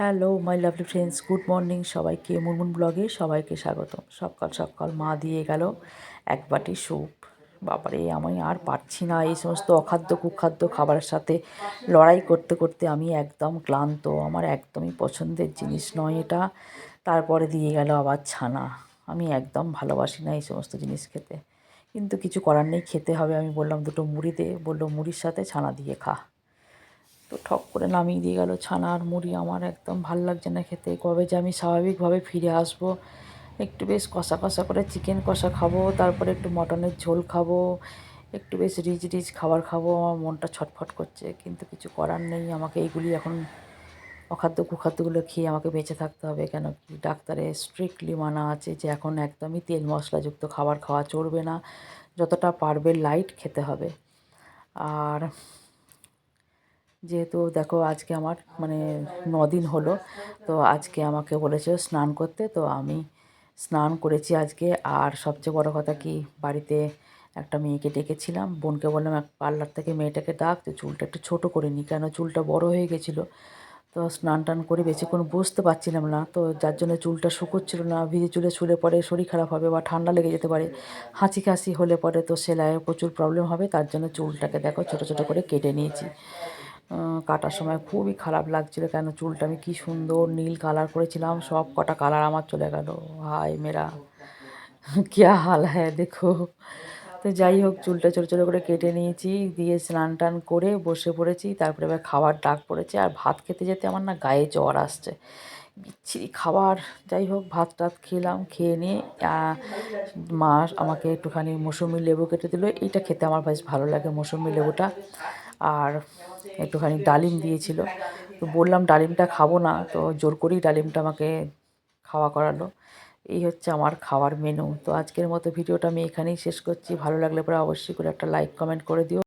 Hello my lovely friends good morning সবাইকে মুনমুন ব্লগে সবাইকে স্বাগত সকাল সকাল মা দিয়ে গেল এক বাটি স্যুপ। বাবারে, আমি আর পারছি না এই সমস্ত অখাদ্য কুখাদ্য খাবারের সাথে লড়াই করতে করতে আমি একদম ক্লান্ত। আমার একদমই পছন্দের জিনিস নয় এটা। তারপরে দিয়ে গেল আবার ছানা। আমি একদম ভালোবাসি না এই সমস্ত জিনিস খেতে। কিন্তু কিছু করার নেই, খেতে হবে। আমি বললাম, দুটো মুড়ি দে। বলল, মুড়ির সাথে ছানা দিয়ে খা। তো ঠক করে নামিয়ে দিয়ে গেল ছানা আর মুড়ি। আমার একদম ভালো লাগছে না খেতে। কবে যে আমি স্বাভাবিকভাবে ফিরে আসব। একটু বেশ কষা কষা করে চিকেন কষা খাব, তারপরে একটু মটনের ঝোল খাব, একটু বেশ রিচ রিচ খাবার খাব। আমার মনটা ছটফট করছে, কিন্তু কিছু করার নেই। আমাকে এইগুলি এখন অখাদ্য কুখাদ্যগুলো খেয়ে আমাকে বেঁচে থাকতে হবে কেন কি? ডাক্তারের স্ট্রিক্টলি মানা আছে যে এখন একদমই তেল মশলাযুক্ত খাবার খাওয়া চলবে না। যতটা পারবে লাইট খেতে হবে। আর যেহেতু দেখো আজকে আমার মানে দিন হলো, তো আজকে আমাকে বলেছে স্নান করতে, তো আমি স্নান করেছি আজকে। আর সবচেয়ে বড় কথা কি, বাড়িতে একটা মেয়েকে ডেকেছিলাম, বোনকে বললাম, এক পার্লার থেকে মেয়েটাকে ডাক তো চুলটা একটু ছোটো করে নিই কেন? চুলটা বড় হয়ে গেছিল, তো স্নান টান করে বেশিক্ষণ বুঝতে পারছিলাম না, তো যার জন্য চুলটা শুকোচ্ছিল না, ভিজে চুলে শুলে পরে শরীর খারাপ হবে বা ঠান্ডা লেগে যেতে পারে হাঁচি কাশি হলে পরে তো সেলাইয়ের প্রচুর প্রবলেম হবে, তার জন্য চুলটাকে দেখো ছোটো ছোটো করে কেটে নিয়েছি। কাটার সময় খুবই খারাপ লাগছিল কেন চুলটা আমি কী সুন্দর নীল কালার করেছিলাম, সব কটা কালার আমার চলে গেল। হাই মেরা ক্যা হাল হ্যাঁ দেখো। তো যাই হোক, চুলটা ছোটো ছোটো করে কেটে নিয়েছি, দিয়ে স্নান টান করে বসে পড়েছি, তারপরে এবার খাবার ডাক পড়েছে, আর ভাত খেতে যেতে আমার না গায়ে জ্বর আসছে। বিচ্ছিরি খাবার। যাই হোক, ভাত টাত খেলাম, খেয়ে নিয়ে মা আমাকে একটুখানি মৌসুমি লেবু কেটে দিল, এইটা খেতে আমার বেশ ভালো লাগে মৌসুমি লেবুটা। আর একটুখানি ডালিম দিয়েছিল। তো বললাম, ডালিমটা খাব না। তো জোর করেই ডালিমটা আমাকে খাওয়া করালো। এই হচ্ছে আমার খাওয়ার মেনু তো আজকের মতো ভিডিওটা আমি এখানেই শেষ করছি। ভালো লাগলে পরে অবশ্যই করে একটা লাইক কমেন্ট করে দিও।